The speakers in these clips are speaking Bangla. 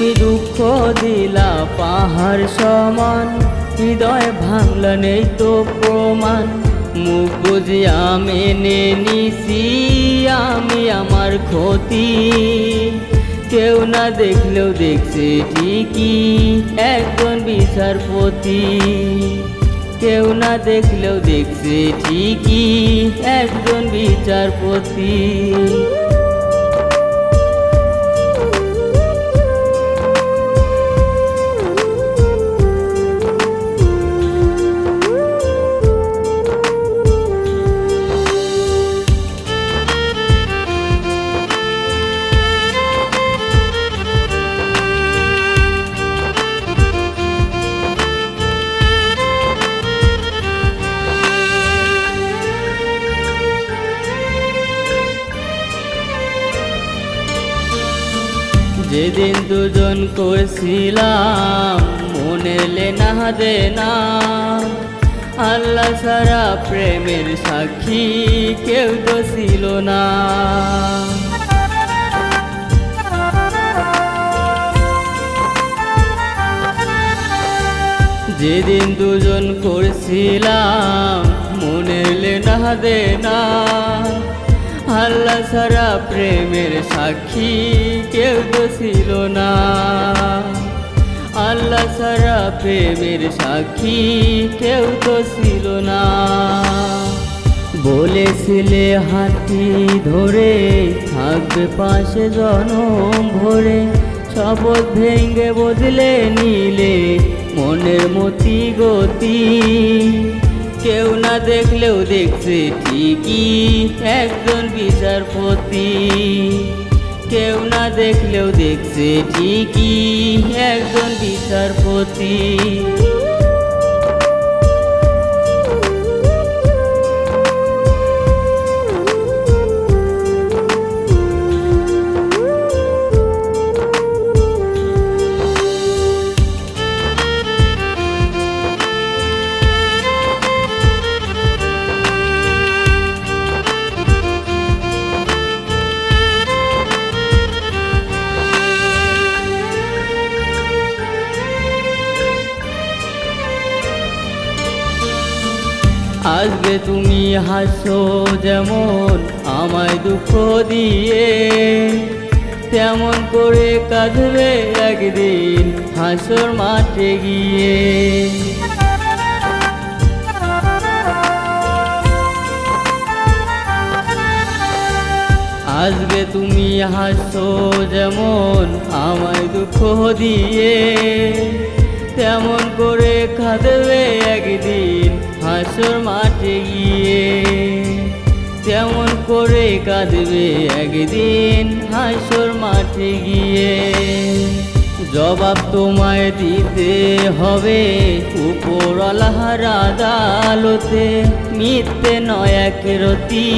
দিলা পাহাড় সমান, হৃদয় ভাঙলা নেই তো প্রমাণ। মুখ বুঝিয়া মেনে নিছি আমি আমার ক্ষতি। কেউ না দেখলেও দেখছে ঠিকই একজন বিচারপতি। কেউ না দেখলেও দেখছে ঠিকই একজন বিচারপতি। যেদিন দুজন করছিলাম মনে লেনা দে না। আল্লাহ সারা প্রেমের সাক্ষী কেউ তো ছিল না। যেদিন দুজন করছিলাম মনে লেনা দে না। আল্লাহ সারা প্রেমের সাক্ষী কেউ তো ছিল না। আল্লাহ সারা প্রেমের সাক্ষী কেউ তো ছিল না। বলেছিলে হাতি ধরে থাকবে পাশে জনম ভরে, শপথ ভেঙ্গে বদলে নিলে মনের মতি গতি। কেউ না দেখলেও দেখছে ঠিকই একজন বিচারপতি। কেউ না দেখলেও দেখছে ঠিকই একজন বিচারপতি। আজকে তুমি হাসো যেমন আমায় দুঃখ দিয়ে। তেমন করে কাঁদবে একদিন হাসর মাঠে গিয়ে। আজকে তুমি হাসো যেমন আমায় দুঃখ দিয়ে। তেমন করে কাঁদবে একদিন হাসর মাঠে গিয়ে তেমন করে কাঁদবে একদিন হাসর মাঠে গিয়ে? জবাব তোমায় দিতে হবে উপর আল্লাহর আদালতে। মিথ্যে নয় একরতি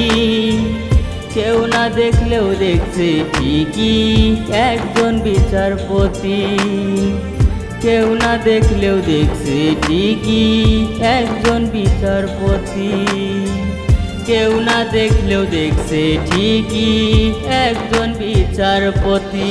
কেউ না দেখলেও দেখছে ঠিকই একজন বিচারপতি। কেউ না দেখলেও দেখছে ঠিকই একজন বিচারপতি। কেউ না দেখলেও দেখছে ঠিকই একজন বিচারপতি।